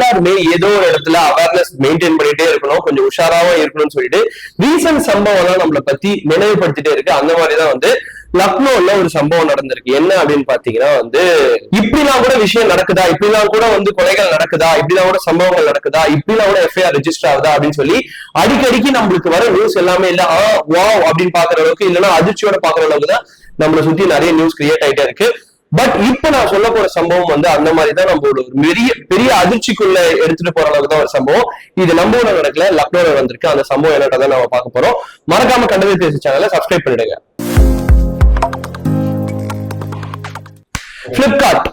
எல்லாருமே ஏதோ ஒரு இடத்துல அவேர்னஸ் மெயின்டைன் பண்ணிட்டே இருக்கணும். கொஞ்சம் உஷாராவா இருக்கணும்னு சொல்லிட்டு ரீசன்ட் சம்பவம் எல்லாம் நம்மளை பத்தி நினைவுபடுத்திட்டே இருக்கு. அந்த மாதிரிதான் வந்து லக்னோல ஒரு சம்பவம் நடந்திருக்கு. என்ன அப்படின்னு பாத்தீங்கன்னா வந்து இப்படிலாம் கூட விஷயம் நடக்குதா? இப்படிலாம் கூட வந்து கொலைகள் நடக்குதா? இப்படிலாம் கூட சம்பவங்கள் நடக்குதா? இப்படிலாம் கூட எஃப்ஐஆர் ரெஜிஸ்டர் ஆகுதா? அப்படின்னு சொல்லி அடிக்கடிக்கு நம்மளுக்கு வர நியூஸ் எல்லாமே இல்ல. ஆ வா அப்படின்னு பாக்குற அளவுக்கு இல்லைன்னா அதிர்ச்சியோட பாக்குற அளவுக்கு தான் நம்மளை சுத்தி நிறைய நியூஸ் கிரியேட் ஆயிட்டே இருக்கு. பட் இப்ப நான் சொல்ல போற சம்பவம் வந்து அந்த மாதிரி தான் நம்மளோட ஒரு பெரிய பெரிய அதிர்ச்சிக்குள்ள எடுத்துட்டு போற அளவுக்கு தான் ஒரு சம்பவம். இது நம்ம ஊர்ல நடக்கல லக்னோல வந்திருக்கு அந்த சம்பவம் என்னன்றதை நம்ம பார்க்க போறோம். மறக்காம கண்டதை பேசி சேனலை சப்ஸ்கிரைப் பண்ணிடுங்க. பிளிப்கார்ட்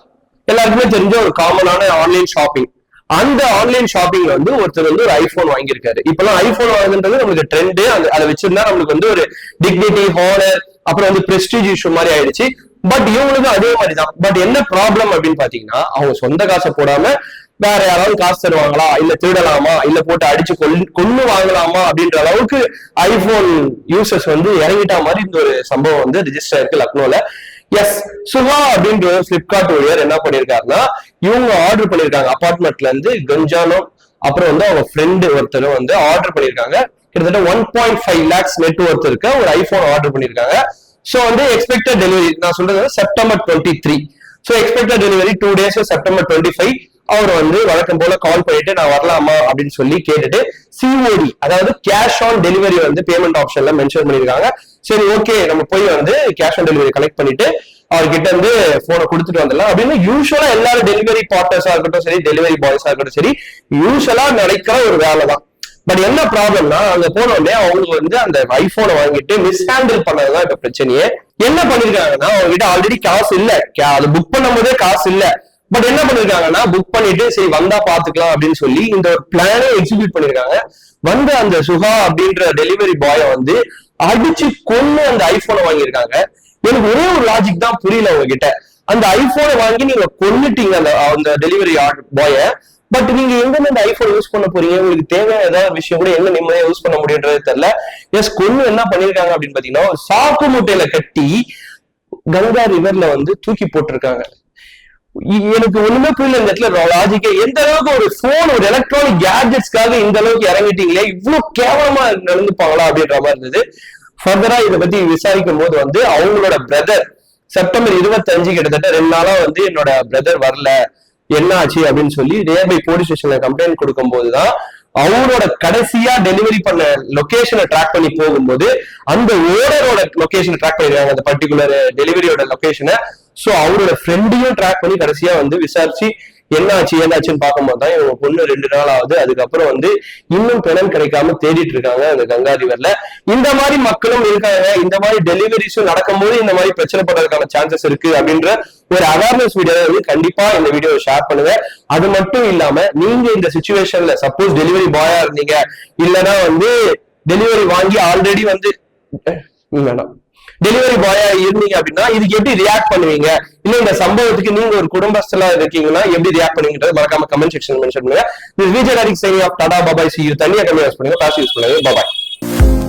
எல்லாருக்குமே தெரிஞ்ச ஒரு காமனான ஆன்லைன் ஷாப்பிங் அந்த ஆன்லைன் ஷாப்பிங்ல வந்து ஒருத்தர் வந்து ஒரு ஐபோன் வாங்கியிருக்காரு. இப்பெல்லாம் ஐபோன் வாங்குறது நம்மளுக்கு ட்ரெண்டு அதை வச்சிருந்தா நம்மளுக்கு வந்து ஒரு டிக்னிட்டி ஹானர் அப்புறம் வந்து பிரஸ்டீஜ் இஷ்யூ மாதிரி ஆயிடுச்சு. பட் இவங்களுக்கும் அதே மாதிரி தான் பட் என்ன ப்ராப்ளம் அப்படின்னு பாத்தீங்கன்னா அவங்க சொந்த காசை போடாம வேற யாராவது காசு தருவாங்களா? இல்ல திருடலாமா? இல்ல போட்டு அடிச்சு கொல் கொண்டு வாங்கலாமா? அப்படின்ற அளவுக்கு ஐபோன் யூசர்ஸ் வந்து இறங்கிட்டா மாதிரி இந்த ஒரு சம்பவம் வந்து ரிஜிஸ்டர் ஆயிருக்கு லக்னோல. எஸ் சுஹா அப்படின்ற பிளிப்கார்ட் ஊழியர் என்ன பண்ணிருக்காருன்னா இவங்க ஆர்டர் பண்ணிருக்காங்க. அபார்ட்மெண்ட்ல இருந்து கஞ்சானோ அப்புறம் வந்து அவங்க ஃப்ரெண்டு ஒருத்தரும் வந்து ஆர்டர் பண்ணிருக்காங்க. கிட்டத்தட்ட one point five lakhs net worth இருக்க ஒரு ஐபோன் ஆர்டர் பண்ணிருக்காங்க. ஸோ வந்து எக்ஸ்பெக்டட் டெலிவரி நான் சொல்றது September twenty three so expected delivery two days September twenty five அவர் வந்து வழக்கம் போல கால் பண்ணிட்டு நான் வரலாமா? அப்படின்னு சொல்லி கேட்டுட்டு சிஓடி அதாவது கேஷ் ஆன் டெலிவரி வந்து பேமெண்ட் ஆப்ஷன்ல மென்ஷன் பண்ணிருக்காங்க. சரி ஓகே நம்ம போய் வந்து கேஷ் ஆன் டெலிவரி கலெக்ட் பண்ணிட்டு அவர்கிட்ட இருந்து போனை கொடுத்துட்டு வந்துடலாம். அப்படின்னு யூஸ்வலா எல்லாரும் டெலிவரி பார்ட்னர்ஸா இருக்கட்டும் சரி டெலிவரி பாய்ஸா இருக்கட்டும் சரி யூஸ்வலா நடக்கிற ஒரு வேலை தான் பட் என்ன ப்ராப்ளம்னா அங்க போனோடனே அவங்களுக்கு அவங்க வந்து அந்த ஐபோனை வாங்கிட்டு மிஸ்ஹேண்டில் பண்ணதுதான் இப்ப பிரச்சனையே. என்ன பண்ணிருக்காங்கன்னா அவங்க கிட்ட ஆல்ரெடி காசு இல்ல. அது புக் பண்ணும் போதே காசு இல்ல. பட் என்ன பண்ணிருக்காங்கன்னா புக் பண்ணிட்டு சரி வந்தா பாத்துக்கலாம் அப்படின்னு சொல்லி இந்த ஒரு பிளானே எக்ஸிக்யூட் பண்ணிருக்காங்க. வந்து அந்த சுகா அப்படின்ற டெலிவரி பாய வந்து அடிச்சு கொண்டு அந்த ஐபோனை வாங்கியிருக்காங்க. எனக்கு ஒரே ஒரு லாஜிக் தான் புரியல உங்ககிட்ட. அந்த ஐபோனை வாங்கி நீங்க கொண்டுட்டீங்க அந்த அந்த டெலிவரி பாய பட் நீங்க எங்க இந்த ஐபோன் யூஸ் பண்ண போறீங்க? உங்களுக்கு தேவையான ஏதாவது விஷயம் கூட எங்க நிம்மதியா யூஸ் பண்ண முடியுன்றது தெரியல. எஸ் கொண்டு என்ன பண்ணிருக்காங்க அப்படின்னு பாத்தீங்கன்னா ஒரு சாக்கு மூட்டையில கட்டி கங்கா ரிவர்ல வந்து தூக்கி போட்டிருக்காங்க. எனக்கு ஒண்ணுமே புரியல இந்த இடத்துல. லாஜிக்கே எந்த அளவுக்கு ஒரு போன் ஒரு எலக்ட்ரானிக் கேட்ஜெட்ஸ்க்காக இந்த அளவுக்கு இறங்கிட்டீங்களே? இவ்வளவு கேவலமா நடந்துப்பாங்களா அப்படின்ற மாதிரி இருந்தது. ஃபர்தரா இதை பத்தி விசாரிக்கும் போது வந்து அவங்களோட பிரதர் செப்டம்பர் இருபத்தஞ்சு கிட்டத்தட்ட ரெண்டு நாளா வந்து என்னோட பிரதர் வரல. என்ன ஆச்சு அப்படின்னு சொல்லி நியர்பை போலீஸ் ஸ்டேஷன்ல கம்ப்ளைண்ட் கொடுக்கும் போதுதான் அவரோட கடைசியா டெலிவரி பண்ண லொகேஷனை ட்ராக் பண்ணி போகும்போது அந்த ஓனரோட லொகேஷனை ட்ராக் பண்ணிடுவாங்க அந்த பர்டிகுலர் டெலிவரியோட லொகேஷனை சோ அவரோட ஃப்ரெண்டையும் ட்ராக் பண்ணி கடைசியா வந்து விசாரிச்சு என்ன ஆச்சு ஏதாச்சுன்னு பார்க்கும்போது தான் இவங்க பொண்ணு ரெண்டு நாள் ஆகுது அதுக்கப்புறம் வந்து இன்னும் பிணம் கிடைக்காம தேடிட்டு இருக்காங்க அந்த கங்கா ரிவர்ல இந்த மாதிரி மக்களும் இருக்காங்க. இந்த மாதிரி டெலிவரிஸும் நடக்கும்போது இந்த மாதிரி பிரச்சனை படுறதுக்கான சான்சஸ் இருக்கு அப்படின்ற ஒரு அவேர்னஸ் வீடியோ வந்து கண்டிப்பா இந்த வீடியோவை ஷேர் பண்ணுங்க. அது மட்டும் இல்லாம நீங்க இந்த சுச்சுவேஷன்ல சப்போஸ் டெலிவரி பாயா இருந்தீங்க. இல்லைன்னா வந்து டெலிவரி வாங்கி ஆல்ரெடி வந்து வேணாம். டெலிவரி பாயா இருந்தீங்க அப்படின்னா இதுக்கு எப்படி ரியாக்ட் பண்ணுவீங்க? இல்ல இந்த சம்பவத்துக்கு நீங்க ஒரு குடும்பஸ்தலா இருக்கீங்கன்னா எப்படி ரியாக்ட் பண்ணீங்கன்றது மறக்காம கமெண்ட் செக்ஷன் மென்ஷன் பண்ணுங்க. This Vijay directing saying tata bye bye see you தனியாக கம்மி யூஸ் பண்ணுங்க. பாஸ் யூஸ் பண்ணுங்க. பாபாய்